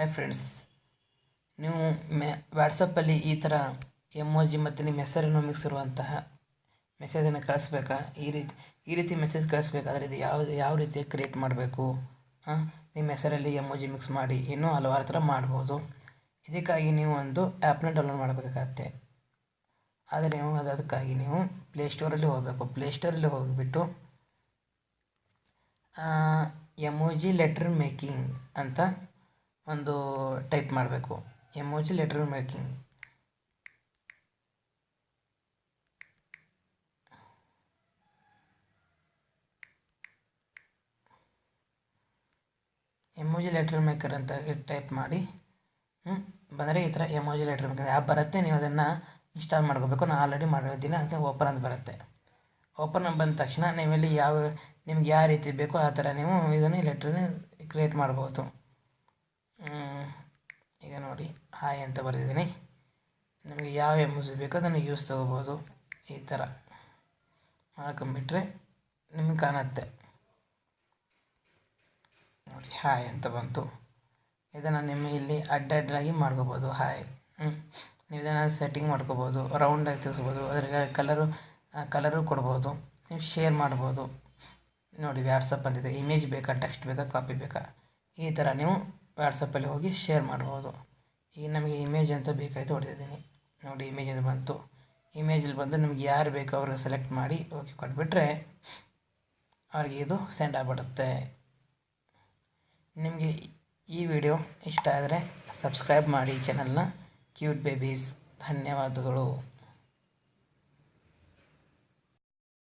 Hi friends ನೀವು ಮೆ ವಾಟ್ಸಪ್ಪಲ್ಲಿ ಈ ಥರ ಎಮೋಜಿ ಮತ್ತು ನಿಮ್ಮ ಹೆಸರನ್ನು ಮಿಕ್ಸ್ ಇರುವಂತಹ ಮೆಸೇಜನ್ನು ಕಳಿಸ್ಬೇಕಾ? ಈ ರೀತಿ ಈ ರೀತಿ ಮೆಸೇಜ್ ಕಳಿಸ್ಬೇಕಾದ್ರೆ ಇದು ಯಾವ ಯಾವ ರೀತಿ ಕ್ರಿಯೇಟ್ ಮಾಡಬೇಕು? ನಿಮ್ಮ ಹೆಸರಲ್ಲಿ ಎಮೋಜಿ ಮಿಕ್ಸ್ ಮಾಡಿ. ಇನ್ನೂ ಹಲವಾರು ಥರ ಮಾಡ್ಬೋದು. ಇದಕ್ಕಾಗಿ ನೀವು ಒಂದು ಆ್ಯಪ್ನ ಡೌನ್ಲೋಡ್ ಮಾಡಬೇಕಾಗತ್ತೆ. ಆದರೆ ನೀವು ಅದು, ಅದಕ್ಕಾಗಿ ನೀವು ಪ್ಲೇಸ್ಟೋರಲ್ಲಿ ಹೋಗಬೇಕು. ಪ್ಲೇಸ್ಟೋರಲ್ಲಿ ಹೋಗಿಬಿಟ್ಟು ಎಮೋಜಿ ಲೆಟ್ರ್ ಮೇಕಿಂಗ್ ಅಂತ ಒಂದು ಟೈಪ್ ಮಾಡಬೇಕು. Emoji letter making. Emoji letter maker ಅಂತ ಟೈಪ್ ಮಾಡಿ. ಬಂದರೆ ಈ ಥರ ಎಮೋಜಿ ಲೆಟರ್ ಮೇಕರ್. ಆ್ಯಪ್ ಬರುತ್ತೆ, ನೀವು ಅದನ್ನು ಇನ್ಸ್ಟಾಲ್ ಮಾಡ್ಕೋಬೇಕು. ನಾನು ಆಲ್ರೆಡಿ ಮಾಡಿದ್ದೀನಿ ಅದಕ್ಕೆ ಓಪನ್ ಅಂತ ಬರುತ್ತೆ. ಓಪನ್ ಬಂದ ತಕ್ಷಣ ನೀವಿಲ್ಲಿ ಯಾವ, ನಿಮ್ಗೆ ಯಾವ ರೀತಿ ಬೇಕೋ ಆ ಥರ ನೀವು ಇದನ್ನು ಲೆಟ್ರನ್ನ ಕ್ರಿಯೇಟ್ ಮಾಡ್ಬೋದು. ನೋಡಿ. ಹಾಯ್ ಅಂತ ಬರೆದಿದ್ದೀನಿ. ನಿಮಗೆ ಯಾವ ಎಮೋಜಿ ಬೇಕೋ ಅದನ್ನು ಯೂಸ್ ತೊಗೋಬೋದು. ಈ ಥರ. ಮಾಡ್ಕೊಂಬಿಟ್ರೆ ನಿಮಗೆ ಕಾಣುತ್ತೆ. ನೋಡಿ, ಹಾಯ್ ಅಂತ ಬಂತು. ಇದನ್ನು ನಿಮ್ಮ ಇಲ್ಲಿ ಅಡ್ಡಡ್ಡಾಗಿ ಮಾಡ್ಕೋಬೋದು. ಹಾಯ್. ಹ್ಞೂ ನೀವು ಇದನ್ನು ಸೆಟ್ಟಿಂಗ್ ಮಾಡ್ಕೋಬೋದು ರೌಂಡಾಗಿ ತಿಳಿಸ್ಬೋದು ಅದ್ರಿಗೆ ಕಲರು ಕಲರು ಕೊಡ್ಬೋದು, ನೀವು ಶೇರ್ ಮಾಡ್ಬೋದು. ನೋಡಿ ವ್ಯಾಟ್ಸಪ್ ಅಂತಿದೆ ಇಮೇಜ್ ಬೇಕಾ ಟೆಕ್ಸ್ಟ್ ಬೇಕಾ ಕಾಪಿ ಬೇಕಾ? ಈ ಥರ ನೀವು ವ್ಯಾಟ್ಸಪ್ಪಲ್ಲಿ ಹೋಗಿ ಶೇರ್ ಮಾಡ್ಬೋದು. ಈಗ ನಮಗೆ ಇಮೇಜ್ ಅಂತ ಬೇಕಾಯಿತು ಹೊಡೆದಿದ್ದೀನಿ. ನೋಡಿ ಇಮೇಜ್ ಅಂತ ಬಂತು. ಇಮೇಜಲ್ಲಿ ಬಂದು ನಿಮ್ಗೆ ಯಾರು ಬೇಕೋ ಅವ್ರಿಗೆ ಸೆಲೆಕ್ಟ್ ಮಾಡಿ ಓಕೆ ಕೊಟ್ಬಿಟ್ರೆ ಅವ್ರಿಗೆ ಇದು ಸೆಂಡ್ ಆಗಿಬಿಡುತ್ತೆ. ನಿಮಗೆ ಈ ವಿಡಿಯೋ ಇಷ್ಟ ಆದರೆ ಸಬ್ಸ್ಕ್ರೈಬ್ ಮಾಡಿ ಚಾನಲ್ನ ಕ್ಯೂಟ್ ಬೇಬೀಸ್ ಧನ್ಯವಾದಗಳು.